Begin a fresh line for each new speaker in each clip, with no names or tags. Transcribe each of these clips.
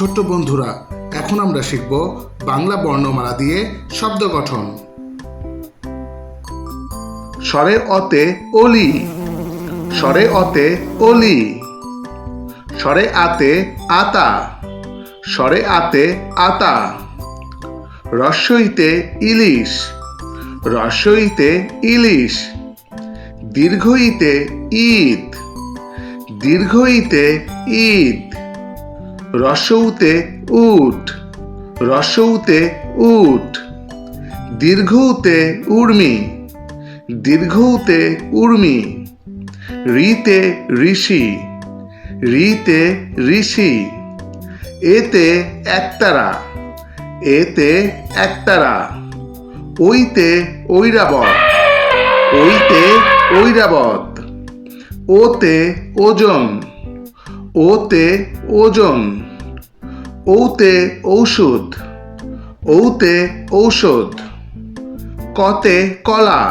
ছোট্ট বন্ধুরা, এখন আমরা শিখব বাংলা বর্ণমালা দিয়ে শব্দ গঠন। স্বরে অতে অলি, স্বরে অতে অলি, স্বরে আতে আতা, স্বরে আতে আতা, রস্যইতে ইলিশ রস্যইতে ইলিশ, দীর্ঘইতে ঈদ দীর্ঘইতে ঈদ। রসৌতে উট রসৌতে উট দীর্ঘউতে উর্মি দীর্ঘউতে উর্মি, রিতে ঋষি রিতে ঋষি, এতে একতারা এতে একতারা, ওইতে ঐরাবত ওইতে ঐরাবত, ওতে ওজন। ওতে ওজন, ওতে ঔষধ ওতে ঔষধ, কতে কলা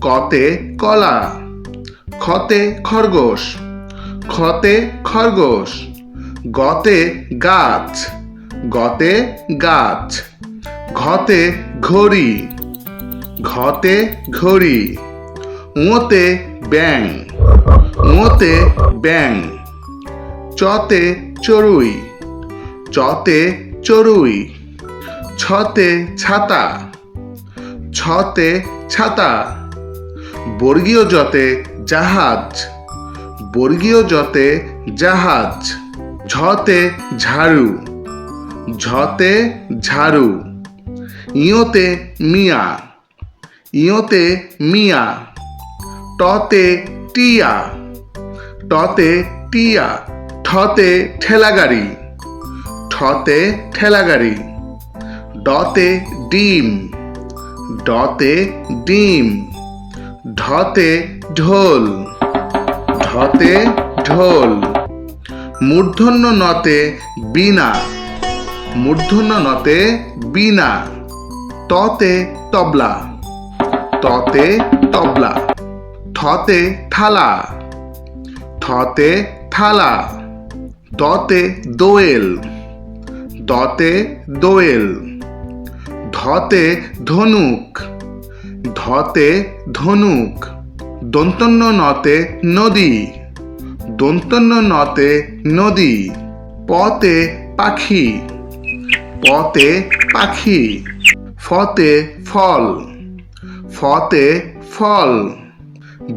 কতে কলা, খতে খরগোশ খতে খরগোশ, গতে গাছ গতে গাছ, ঘতে ঘড়ি ঘতে ঘড়ি উঁতে ব্যাং উঁতে ব্যাং চতে চড়ুই চতে চড়ুই, ছতে ছাতা ছতে ছাতা, বর্গীয় জতে জাহাজ, বর্গীয় জতে জাহাজ, ঝতে ঝাড়ু ঝতে ঝাড়ু, ইয়োতে মিয়া ইয়োতে মিয়া, টতে টিয়া টতে টিয়া। ঠতে ঠেলাগাড়ি ঠতে ঠেলাগাড়ি ডতে ডিম ডতে ডিম, ঢতে ঢোল ঢতে ঢোল, মূর্ধন্য নতে বিনা, মূর্ধন্য নতে বিনা, ততে তবলা ততে তবলা থতে থালা থতে থালা। দতে দোয়েল। দতে দোয়েল। ধতে ধনুক। ধতে ধনুক। দন্তন্য নতে নদী। দন্তন্য নতে নদী। পতে পাখি। পতে পাখি। ফতে ফল। ফতে ফল।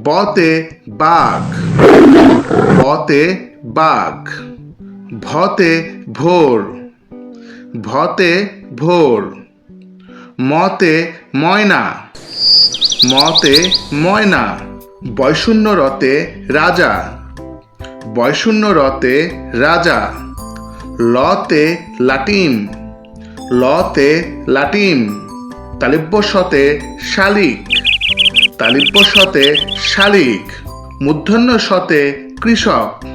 বতে বাঘ। বতে বাঘ। ভতে ভোর ভতে ভোর, মতে ময়না মতে ময়না বয়শূন্য রতে রাজা বয়শূন্য রতে রাজা, লতে লাটিম লতে লাটিম, তালিব্য শতে শালিক, তালিব্য শতে শালিক, মূর্ধন্য সতে কৃষক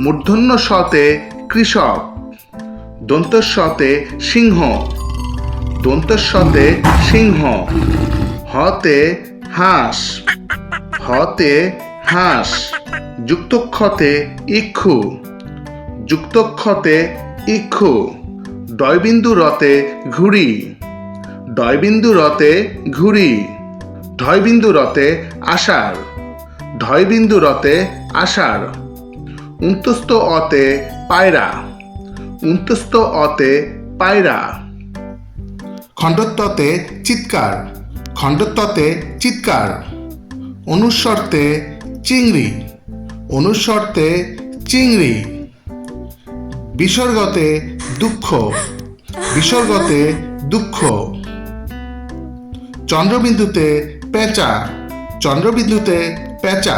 মূর্ধন্য শতে কৃষক দন্তস্বতে সিংহ দন্তস্বতে সিংহ, হতে হাঁস হতে হাঁস যুক্তক্ষতে ইক্ষু যুক্তক্ষতে ইক্ষু ডয়বিন্দু রতে ঘুড়ি ডয়বিন্দু রতে ঘুড়ি ঢয়বিন্দু রতে আষাঢ় ঢয়বিন্দু রতে আষাঢ়। উন্তস্ত অতে পায়রা উন্তস্ত অতে পায়রা খণ্ডত্বতে চিৎকার খণ্ডত্বতে চিৎকার অনুস্বর্তে চিংড়ি অনুস্বর্তে চিংড়ি বিসর্গতে দুঃখ বিসর্গতে দুঃখ চন্দ্রবিন্দুতে পেঁচা চন্দ্রবিন্দুতে পেঁচা